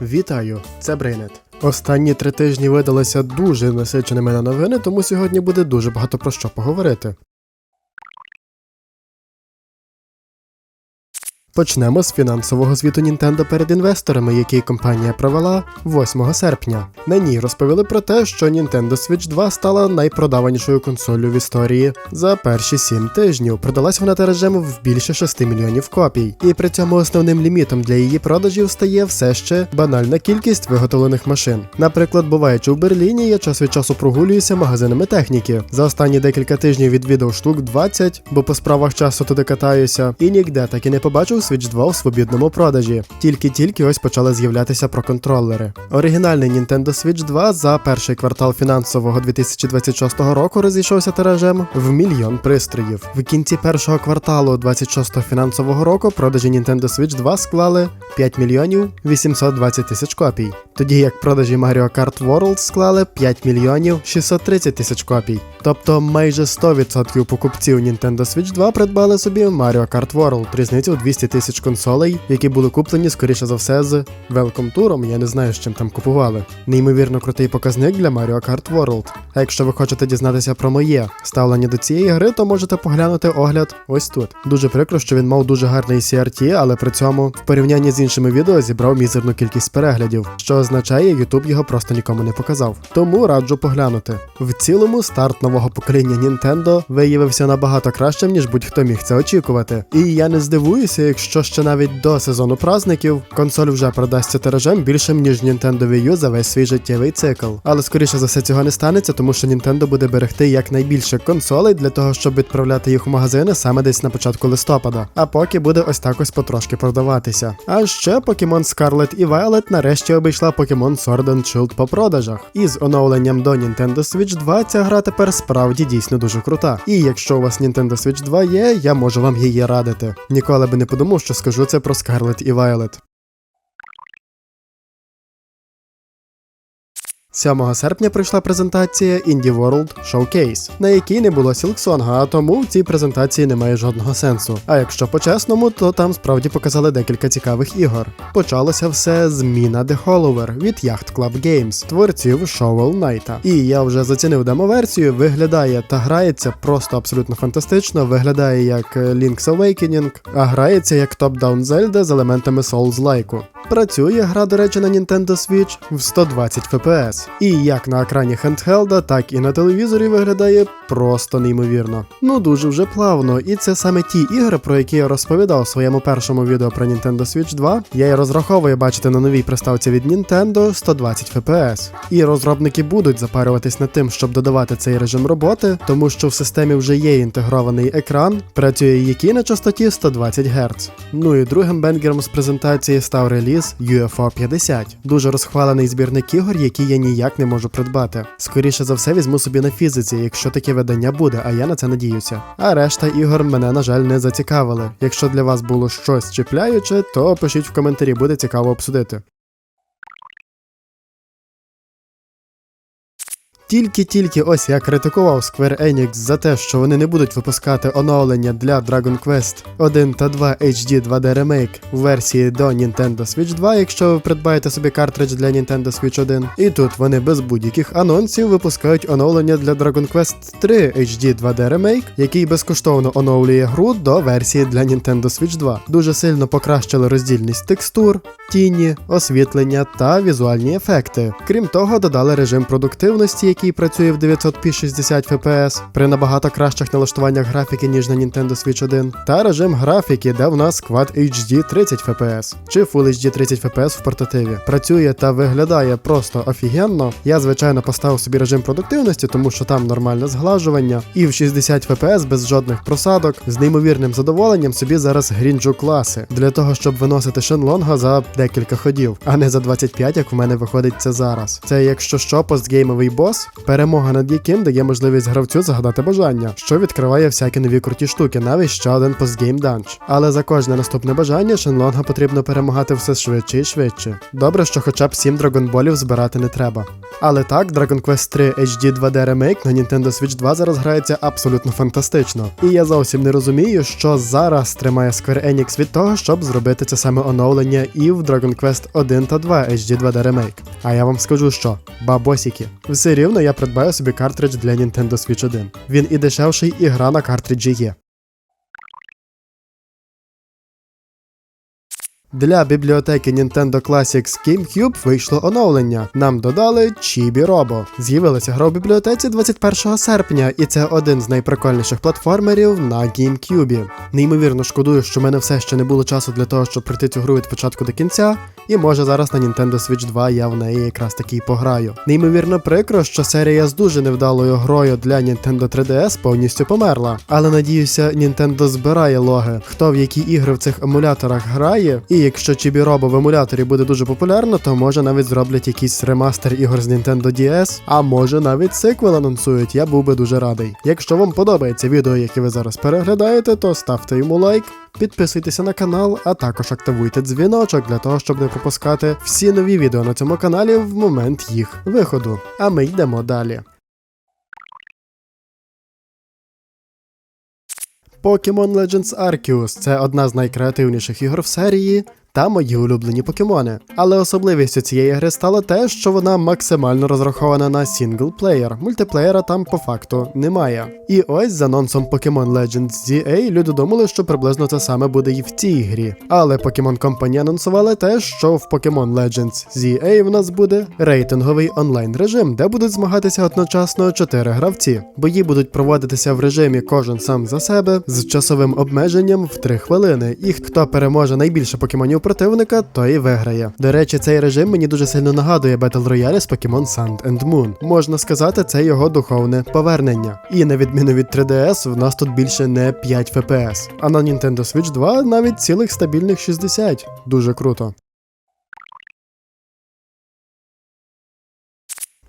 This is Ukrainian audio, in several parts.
Вітаю, це Брейнет. Останні три тижні видалися дуже насиченими на новини, тому сьогодні буде дуже багато про що поговорити. Почнемо з фінансового звіту Nintendo перед інвесторами, який компанія провела 8 серпня. На ній розповіли про те, що Nintendo Switch 2 стала найпродаванішою консоллю в історії за перші 7 тижнів. Продалась вона тиражем в більше 6 мільйонів копій, і при цьому основним лімітом для її продажів стає все ще банальна кількість виготовлених машин. Наприклад, буваючи в Берліні, я час від часу прогулююся магазинами техніки. За останні декілька тижнів відвідав штук 20, бо по справах часу туди катаюся, і ніде так і не побачив Switch 2 у свобідному продажі. Тільки-тільки ось почали з'являтися про контролери. Оригінальний Nintendo Switch 2 за перший квартал фінансового 2026 року розійшовся тиражем в мільйон пристроїв. В кінці першого кварталу 26 фінансового року продажі Nintendo Switch 2 склали 5 мільйонів 820 тисяч копій, тоді як продажі Mario Kart World склали 5 мільйонів 630 тисяч копій. Тобто майже 100% покупців Nintendo Switch 2 придбали собі Mario Kart World, різниця у 200 тисяч консолей, які були куплені, скоріше за все, з Welcome Tour, я не знаю, з чим там купували. Неймовірно крутий показник для Mario Kart World. А якщо ви хочете дізнатися про моє ставлення до цієї гри, то можете поглянути огляд ось тут. Дуже прикро, що він мав дуже гарний CRT, але при цьому в порівнянні з іншими відео зібрав мізерну кількість переглядів, що означає, YouTube його просто нікому не показав. Тому раджу поглянути. В цілому старт нового покоління Nintendo виявився набагато кращим, ніж будь-хто міг це очікувати. І я не здивуюся, якщо ще навіть до сезону праздників консоль вже продасться тиражем більшим, ніж Nintendo Wii U за весь свій життєвий цикл. Але скоріше за все цього не станеться, тому що Nintendo буде берегти якнайбільше консолей для того, щоб відправляти їх у магазини саме десь на початку листопада. А поки буде ось так ось потрошки продаватися. А ще Pokemon Scarlet і Violet нарешті обійшла Pokemon Sword and Shield по продажах. І з оновленням до Nintendo Switch 2 ця гра тепер справді дійсно дуже крута. І якщо у вас Nintendo Switch 2 є, я можу вам її радити. Ніколи би не подумав, що скажу це про Скарлет і Violet. 7 серпня прийшла презентація Indie World Showcase, на якій не було Сілксонга, а тому в цій презентації немає жодного сенсу. А якщо по-чесному, то там справді показали декілька цікавих ігор. Почалося все з Міна The Hollower від Yacht Club Games, творців Shovel Knight. І я вже зацінив демо-версію, виглядає та грається просто абсолютно фантастично. Виглядає як е, Link's Awakening, а грається як топ-даун Zelda з елементами Souls-лайку. Працює гра, до речі, на Nintendo Switch в 120 FPS. І як на екрані хендхелда, так і на телевізорі виглядає просто неймовірно. Ну дуже вже плавно, і це саме ті ігри, про які я розповідав у своєму першому відео про Nintendo Switch 2. Я й розраховую бачити на новій приставці від Nintendo 120 FPS. І розробники будуть запарюватись над тим, щоб додавати цей режим роботи, тому що в системі вже є інтегрований екран, працює який на частоті 120 Гц. Ну і другим бенгером з презентації став реліз UFO 50, дуже розхвалений збірник ігор, які я ніяк не можу придбати. Скоріше за все, візьму собі на фізиці, якщо таке видання буде, а я на це надіюся. А решта ігор мене, на жаль, не зацікавили. Якщо для вас було щось чіпляюче, то пишіть в коментарі, буде цікаво обсудити. Тільки-тільки ось я критикував Square Enix за те, що вони не будуть випускати оновлення для Dragon Quest 1 та 2 HD 2D Remake в версії до Nintendo Switch 2, якщо ви придбаєте собі картридж для Nintendo Switch 1. І тут вони без будь-яких анонсів випускають оновлення для Dragon Quest 3 HD 2D Remake, який безкоштовно оновлює гру до версії для Nintendo Switch 2. Дуже сильно покращили роздільність текстур, тіні, освітлення та візуальні ефекти. Крім того, додали режим продуктивності, який працює в 900p 60 fps при набагато кращих налаштуваннях графіки, ніж на Nintendo Switch 1, та режим графіки, де в нас Quad HD 30 fps чи Full HD 30 fps в портативі. Працює та виглядає просто офігенно. Я, звичайно, поставив собі режим продуктивності, тому що там нормальне зглажування, і в 60 fps без жодних просадок, з неймовірним задоволенням собі зараз грінджу класи для того, щоб виносити Шенлонга за декілька ходів, а не за 25, як в мене виходить це зараз. Це якщо що, постгеймовий бос, бос, перемога над яким дає можливість гравцю загадати бажання, що відкриває всякі нові круті штуки, навіть ще один постгейм данж. Але за кожне наступне бажання Шенлонга потрібно перемагати все швидше і швидше. Добре, що хоча б 7 драгонболів збирати не треба. Але так, Dragon Quest 3 HD 2D Remake на Nintendo Switch 2 зараз грається абсолютно фантастично. І я зовсім не розумію, що зараз тримає Square Enix від того, щоб зробити це саме оновлення і в Dragon Quest 1 та 2 HD 2D Remake. А я вам скажу що, бабосіки. Все рівно я придбаю собі картридж для Nintendo Switch 1. Він і дешевший, і гра на картриджі є. Для бібліотеки Nintendo Classics GameCube вийшло оновлення. Нам додали Chibi Robo. З'явилася гра у бібліотеці 21 серпня, і це один з найприкольніших платформерів на GameCube. Неймовірно шкодую, що в мене все ще не було часу для того, щоб пройти цю гру від початку до кінця. І може зараз на Nintendo Switch 2 я в неї якраз таки пограю. Неймовірно прикро, що серія з дуже невдалою грою для Nintendo 3DS повністю померла. Але надіюся, Nintendo збирає логи, хто в які ігри в цих емуляторах грає. І якщо Chibi Robo в емуляторі буде дуже популярно, то може навіть зроблять якийсь ремастер ігор з Nintendo DS, а може навіть сиквел анонсують, я був би дуже радий. Якщо вам подобається відео, яке ви зараз переглядаєте, то ставте йому лайк. Підписуйтеся на канал, а також активуйте дзвіночок для того, щоб не пропускати всі нові відео на цьому каналі в момент їх виходу. А ми йдемо далі. Pokemon Legends Arceus – це одна з найкреативніших ігор в серії та мої улюблені покемони. Але особливістю цієї гри стало те, що вона максимально розрахована на сінглплеєр. Мультиплеєра там по факту немає. І ось з анонсом Pokemon Legends ZA люди думали, що приблизно це саме буде і в цій грі. Але Pokemon Company анонсували те, що в Pokemon Legends ZA в нас буде рейтинговий онлайн режим, де будуть змагатися одночасно чотири гравці. Бої будуть проводитися в режимі кожен сам за себе з часовим обмеженням в 3 хвилини. І хто переможе найбільше покемонів противника, той і виграє. До речі, цей режим мені дуже сильно нагадує Battle Royale з Pokemon Sun and Moon. Можна сказати, це його духовне повернення. І на відміну від 3DS, в нас тут більше не 5 FPS. А на Nintendo Switch 2 навіть цілих стабільних 60. Дуже круто.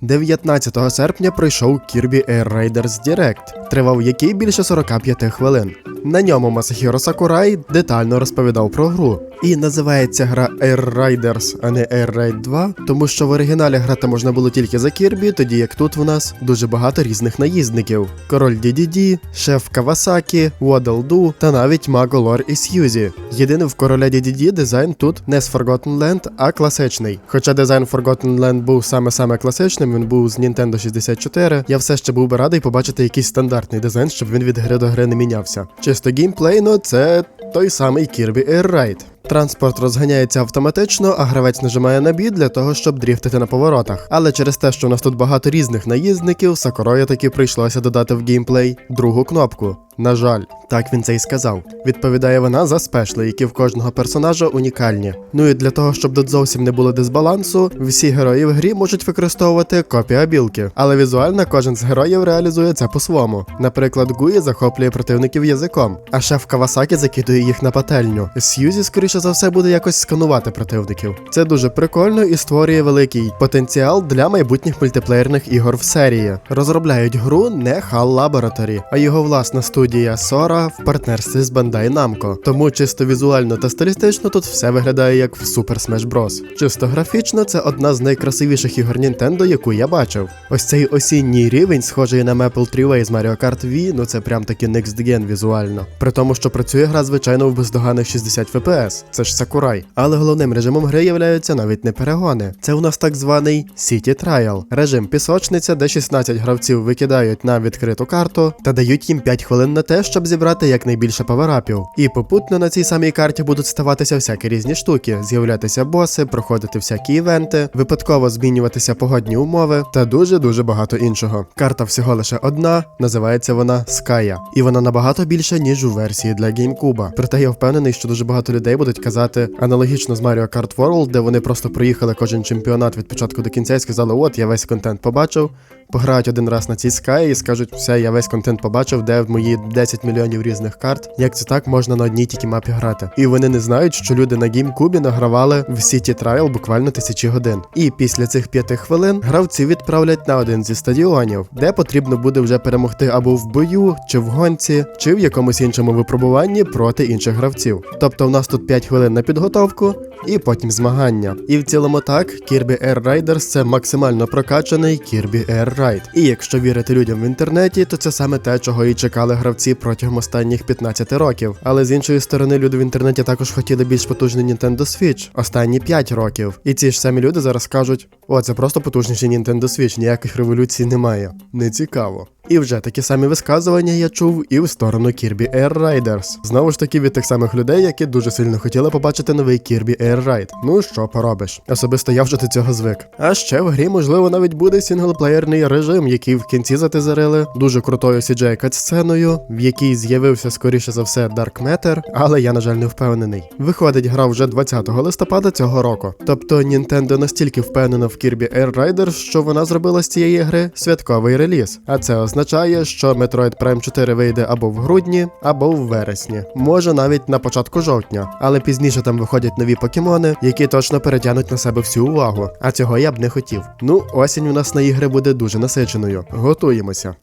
19 серпня пройшов Kirby Air Raiders Direct, тривав який більше 45 хвилин. На ньому Масахіро Сакурай детально розповідав про гру. І називається гра Air Riders, а не Air Raid 2, тому що в оригіналі грати можна було тільки за Кірбі, тоді як тут в нас дуже багато різних наїзників: Король DDD, Шеф Кавасакі, Doo та навіть Маго Лор і Сьюзі. Єдине в короля DDD дизайн тут не з Forgotten Land, а класичний. Хоча дизайн Forgotten Land був саме-саме класичним, він був з Nintendo 64, я все ще був би радий побачити якийсь стандартний дизайн, щоб він від гри до гри не мінявся. Чисто геймплейно, це той самий Kirby Air Ride. Транспорт розганяється автоматично, а гравець нажимає на бій для того, щоб дріфтити на поворотах. Але через те, що у нас тут багато різних наїздників, Сакурою таки прийшлося додати в геймплей другу кнопку. На жаль, так він це й сказав. Відповідає вона за спешли, які в кожного персонажа унікальні. Ну і для того, щоб тут зовсім не було дисбалансу, всі герої в грі можуть використовувати копія білки, але візуально кожен з героїв реалізує це по-своєму. Наприклад, Гуї захоплює противників язиком, а шеф Кавасакі закидує їх на пательню. Сьюзі, скоріше за все, буде якось сканувати противників. Це дуже прикольно і створює великий потенціал для майбутніх мультиплеєрних ігор в серії. Розробляють гру не HAL Laboratory, а його власна студія Sora в партнерстві з Bandai Namco. Тому чисто візуально та стилістично тут все виглядає як в Super Smash Bros. Чисто графічно це одна з найкрасивіших ігор Nintendo, яку я бачив. Ось цей осінній рівень, схожий на Maple Treeway з Mario Kart Wii, ну це прям таки Next Gen візуально. При тому, що працює гра, звичайно, в бездоганних 60 FPS. Це ж Сакурай. Але головним режимом гри являються навіть не перегони. Це у нас так званий City Trial. Режим пісочниця, де 16 гравців викидають на відкриту карту та дають їм 5 хвилин на те, щоб зібрати якнайбільше паверапів. І попутно на цій самій карті будуть ставатися всякі різні штуки, з'являтися боси, проходити всякі івенти, випадково змінюватися погодні умови та дуже дуже багато іншого. Карта всього лише одна, називається вона Ская, і вона набагато більша, ніж у версії для GameCube. Проте я впевнений, що дуже багато людей будуть казати аналогічно з Mario Kart World, де вони просто проїхали кожен чемпіонат від початку до кінця і сказали: От я весь контент побачив. Пограють один раз на цій Sky і скажуть, все, я весь контент побачив, де мої 10 мільйонів різних карт. Як це так можна на одній тільки мапі грати? І вони не знають, що люди на GameCube награвали в City Trial буквально тисячі годин. І після цих п'яти хвилин гравців відправлять на один зі стадіонів, де потрібно буде вже перемогти або в бою, чи в гонці, чи в якомусь іншому випробуванні проти інших гравців. Тобто, в нас тут 5 хвилин на підготовку. І потім змагання. І в цілому так, Kirby Air Riders це максимально прокачаний Kirby Air Ride. І якщо вірити людям в інтернеті, то це саме те, чого і чекали гравці протягом останніх 15 років. Але з іншої сторони, люди в інтернеті також хотіли більш потужний Nintendo Switch останні 5 років. І ці ж самі люди зараз кажуть: о, це просто потужніший Nintendo Switch, ніяких революцій немає. Не цікаво. І вже такі самі висказування я чув і в сторону Kirby Air Riders. Знову ж таки від тих самих людей, які дуже сильно хотіли побачити новий Kirby Air Ride. Ну що поробиш? Особисто я вже до цього звик. А ще в грі, можливо, навіть буде сінглплеєрний режим, який в кінці затизарили дуже крутою CGI катсценою, в якій з'явився скоріше за все Dark Matter, але я, на жаль, не впевнений. Виходить гра вже 20 листопада цього року. Тобто Nintendo настільки впевнена в Kirby Air Riders, що вона зробила з цієї гри святковий реліз. А це означає, що Metroid Prime 4 вийде або в грудні, або в вересні, може навіть на початку жовтня, але пізніше там виходять нові покемони, які точно перетягнуть на себе всю увагу. А цього я б не хотів. Ну, осінь у нас на ігри буде дуже насиченою. Готуємося.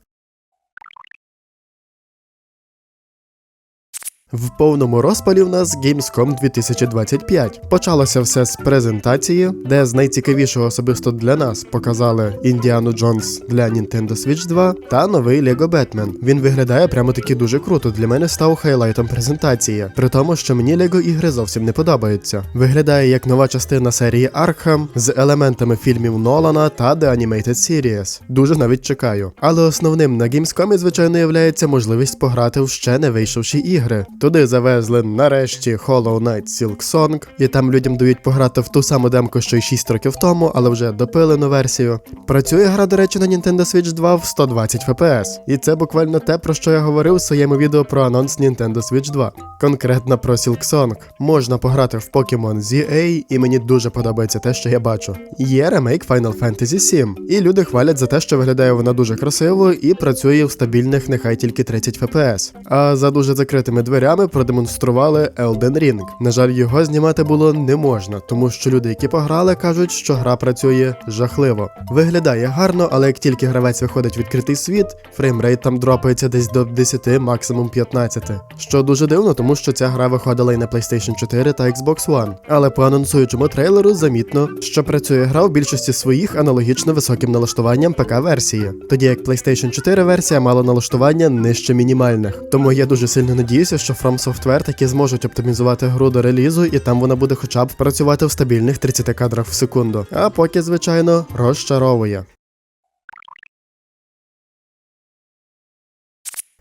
В повному розпалі в нас Gamescom 2025. Почалося все з презентації, де з найцікавішого особисто для нас показали Індіану Джонс для Nintendo Switch 2 та новий Lego Batman. Він виглядає прямо таки дуже круто. Для мене став хайлайтом презентації, при тому, що мені Lego ігри зовсім не подобаються. Виглядає як нова частина серії Arkham з елементами фільмів Нолана та The Animated Series. Дуже навіть чекаю. Але основним на Gamescom, звичайно, є можливість пограти в ще не вийшовші ігри. Туди завезли нарешті Hollow Knight Silk Song, і там людям дають пограти в ту саму демку, що й 6 років тому, але вже допилену версію. Працює гра, до речі, на Nintendo Switch 2 в 120 FPS. І це буквально те, про що я говорив у своєму відео про анонс Nintendo Switch 2. Конкретно про Silk Song. Можна пограти в Pokemon ZA, і мені дуже подобається те, що я бачу. Є ремейк Final Fantasy 7, і люди хвалять за те, що виглядає вона дуже красиво і працює в стабільних, нехай тільки 30 FPS. А за дуже закритими дверями продемонстрували Elden Ring. На жаль, його знімати було не можна, тому що люди, які пограли, кажуть, що гра працює жахливо. Виглядає гарно, але як тільки гравець виходить в відкритий світ, фреймрейт там дропається десь до 10, максимум 15. Що дуже дивно, тому що ця гра виходила і на PlayStation 4 та Xbox One. Але по анонсуючому трейлеру замітно, що працює гра в більшості своїх аналогічно високим налаштуванням ПК-версії, тоді як PlayStation 4 версія мала налаштування нижче мінімальних. Тому я дуже сильно надіюся, що From Software таки зможуть оптимізувати гру до релізу, і там вона буде хоча б працювати в стабільних 30 кадрах в секунду. А поки, звичайно, розчаровує.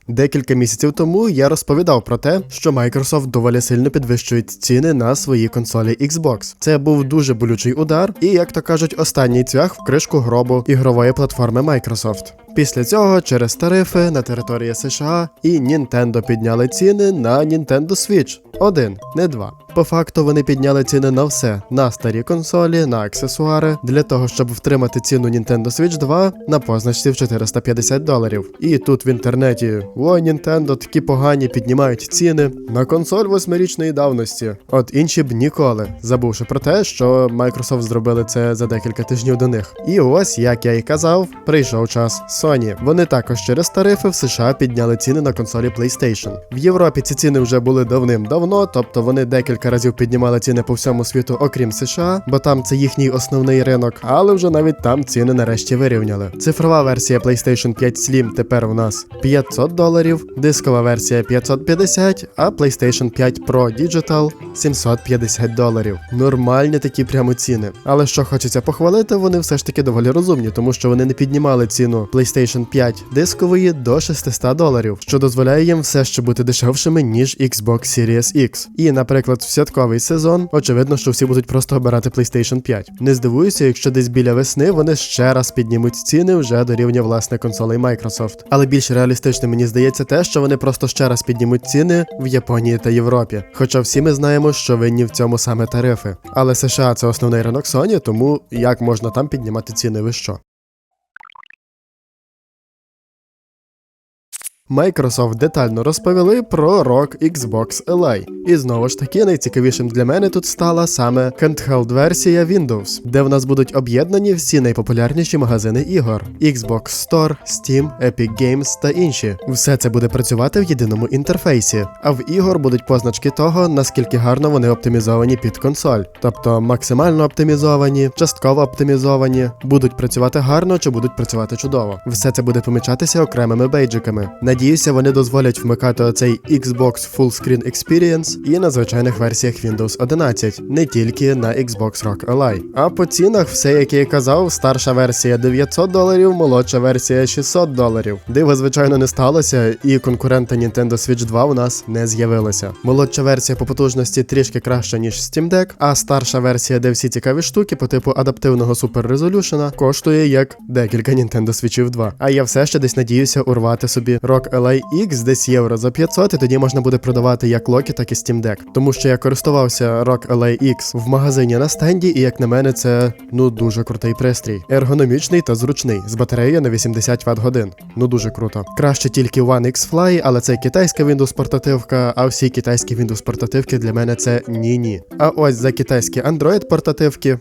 Декілька місяців тому я розповідав про те, що Microsoft доволі сильно підвищують ціни на свої консолі Xbox. Це був дуже болючий удар, і, як то кажуть, останній цвях в кришку гробу ігрової платформи Microsoft. Після цього через тарифи на території США і Nintendo підняли ціни на Nintendo Switch. Один, не два. По факту вони підняли ціни на все: на старі консолі, на аксесуари, для того, щоб втримати ціну Nintendo Switch 2 на позначці в 450 доларів. І тут в інтернеті о, Nintendo такі погані піднімають ціни на консоль восьмирічної давності. От інші б ніколи, забувши про те, що Microsoft зробили це за декілька тижнів до них. І ось, як я і казав, прийшов час Sony. Вони також через тарифи в США підняли ціни на консолі PlayStation. В Європі ці ціни вже були давним-давно, тобто вони декілька разів піднімали ціни по всьому світу, окрім США, бо там це їхній основний ринок, але вже навіть там ціни нарешті вирівняли. Цифрова версія PlayStation 5 Slim тепер у нас 500 доларів, дискова версія 550, а PlayStation 5 Pro Digital 750 доларів. Нормальні такі прямо ціни. Але що хочеться похвалити, вони все ж таки доволі розумні, тому що вони не піднімали ціну PlayStation 5 дискової до 600 доларів, що дозволяє їм все ще бути дешевшими, ніж Xbox Series X. І, наприклад, в святковий сезон, очевидно, що всі будуть просто обирати PlayStation 5. Не здивуюся, якщо десь біля весни вони ще раз піднімуть ціни вже до рівня власне консолей Microsoft. Але більш реалістично мені здається те, що вони просто ще раз піднімуть ціни в Японії та Європі. Хоча всі ми знаємо, що винні в цьому саме тарифи. Але США це основний ринок Sony, тому як можна там піднімати ціни ви що? Microsoft детально розповіли про ROG Xbox LA. І знову ж таки, найцікавішим для мене тут стала саме handheld версія Windows, де в нас будуть об'єднані всі найпопулярніші магазини ігор: Xbox Store, Steam, Epic Games та інші. Все це буде працювати в єдиному інтерфейсі, а в ігор будуть позначки того, наскільки гарно вони оптимізовані під консоль, тобто максимально оптимізовані, частково оптимізовані, будуть працювати гарно чи будуть працювати чудово. Все це буде помічатися окремими бейджиками. Надіюся, вони дозволять вмикати оцей Xbox Full Screen Experience і на звичайних версіях Windows 11, не тільки на Xbox Rock Ally. А по цінах все, як я і казав, старша версія 900 доларів, молодша версія 600 доларів. Диво, звичайно, не сталося, і конкурента Nintendo Switch 2 у нас не з'явилося. Молодша версія по потужності трішки краща, ніж Steam Deck, а старша версія, де всі цікаві штуки по типу адаптивного Resolution, коштує як декілька Nintendo Switch 2. А я все ще десь надіюся урвати собі ROG LA X десь євро за 500, і тоді можна буде продавати як Loki, так і Steam Deck. Тому що я користувався ROG LA X в магазині на стенді, і як на мене, це ну дуже крутий пристрій. Ергономічний та зручний, з батареєю на 80 Вт годин. Ну дуже круто. Краще тільки One X Fly, але це китайська Windows портативка, а всі китайські Windows портативки для мене це ні-ні. А ось за китайські Android портативки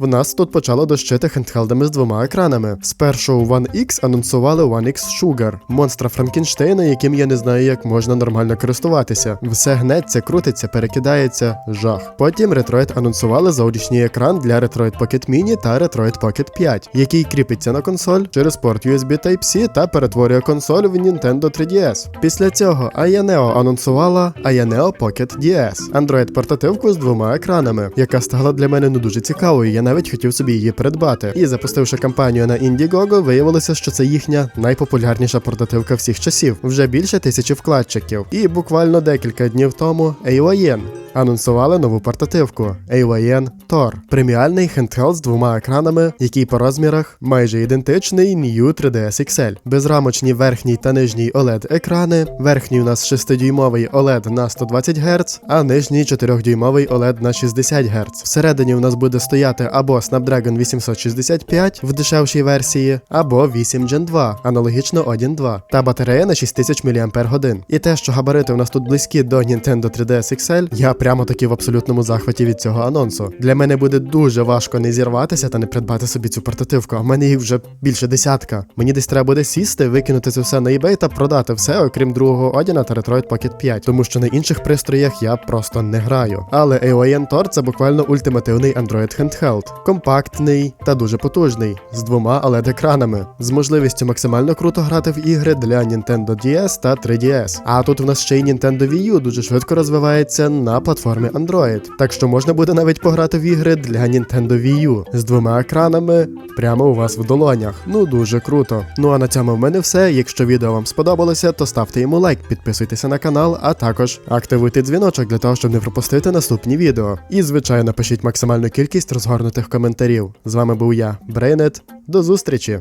В нас тут почало дощити хендхелдами з двома екранами. Спершу у One X анонсували One X Sugar, монстра Франкенштейна, яким я не знаю, як можна нормально користуватися. Все гнеться, крутиться, перекидається, жах. Потім Retroid анонсували зовнішній екран для Retroid Pocket Mini та Retroid Pocket 5, який кріпиться на консоль через порт USB Type-C та перетворює консоль в Nintendo 3DS. Після цього Ayaneo анонсувала Ayaneo Pocket DS, Android портативку з двома екранами, яка стала для мене не дуже цікавою. Я навіть хотів собі її придбати. І запустивши кампанію на Indiegogo, виявилося, що це їхня найпопулярніша портативка всіх часів, вже більше тисячі вкладчиків. І буквально декілька днів тому AYN анонсували нову портативку AYN Tor. Преміальний хендхелд з двома екранами, який по розмірах майже ідентичний New 3DS XL. Безрамочні верхній та нижній OLED екрани. Верхній у нас 6-дюймовий OLED на 120 Гц, а нижній 4-дюймовий OLED на 60 Гц. Всередині у нас буде стояти або Snapdragon 865 в дешевшій версії, або 8 Gen 2, аналогічно Odin 2, та батарея на 6000 мАч. І те, що габарити у нас тут близькі до Nintendo 3DS XL, я прямо таки в абсолютному захваті від цього анонсу. Для мене буде дуже важко не зірватися та не придбати собі цю портативку. А в мене їх вже більше десятка. Мені десь треба буде сісти, викинути це все на eBay та продати все, окрім другого Одіна та Retroid Pocket 5, тому що на інших пристроях я просто не граю. Але AON Tor це буквально ультимативний Android handheld, компактний та дуже потужний, з двома oled екранами, з можливістю максимально круто грати в ігри для Nintendo DS та 3DS. А тут в нас ще й Nintendo Wii U дуже швидко розвивається на платформі Android, так що можна буде навіть пограти в ігри для Nintendo Wii U з двома екранами прямо у вас в долонях. Ну дуже круто. Ну а на цьому в мене все. Якщо відео вам сподобалося, то ставте йому лайк, підписуйтеся на канал, а також активуйте дзвіночок для того, щоб не пропустити наступні відео. І звичайно пишіть максимальну кількість розгорнутих коментарів. З вами був я, Брейнет. До зустрічі!